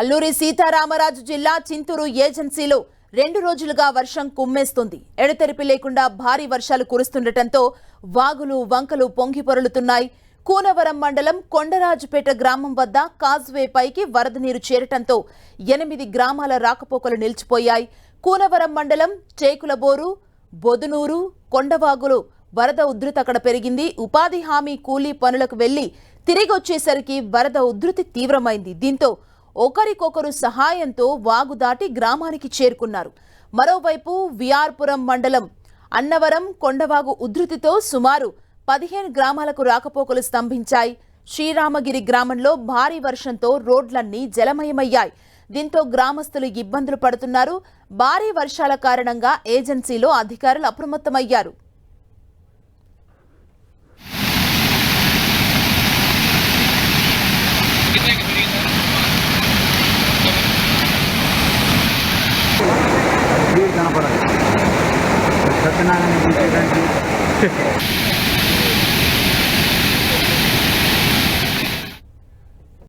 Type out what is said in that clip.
అల్లూరి సీతారామరాజు జిల్లా చింతూరు ఏజెన్సీలో రెండు రోజులుగా వర్షం కుమ్మేస్తుంది. ఎడతెరిపి లేకుండా భారీ వర్షాలు కురుస్తుండటంతో వాగులు వంకలు పొంగి పొరలుతున్నాయి. కూనవరం మండలం కొండరాజుపేట గ్రామం వద్ద కాజ్వే పైకి వరద నీరు చేరటంతో ఎనిమిది గ్రామాల రాకపోకలు నిలిచిపోయాయి. కూనవరం మండలం చేకులబోరు బొదునూరు కొండవాగులు వరద ఉధృతి అక్కడ పెరిగింది. ఉపాధి హామీ కూలీ పనులకు వెళ్ళి తిరిగి వచ్చేసరికి వరద ఉధృతి తీవ్రమైంది. దీంతో ఒకరికొకరు సహాయంతో వాగు దాటి గ్రామానికి చేరుకున్నారు. మరోవైపు విఆర్పురం మండలం అన్నవరం కొండవాగు ఉధృతితో సుమారు పదిహేను గ్రామాలకు రాకపోకలు స్తంభించాయి. శ్రీరామగిరి గ్రామంలో భారీ వర్షంతో రోడ్లన్నీ జలమయమయ్యాయి. దీంతో గ్రామస్తులు ఇబ్బందులు పడుతున్నారు. భారీ వర్షాల కారణంగా ఏజెన్సీలో అధికారులు అప్రమత్తమయ్యారు. నీరు కనపడదు సత్యనారాయణ గుంటేటంటే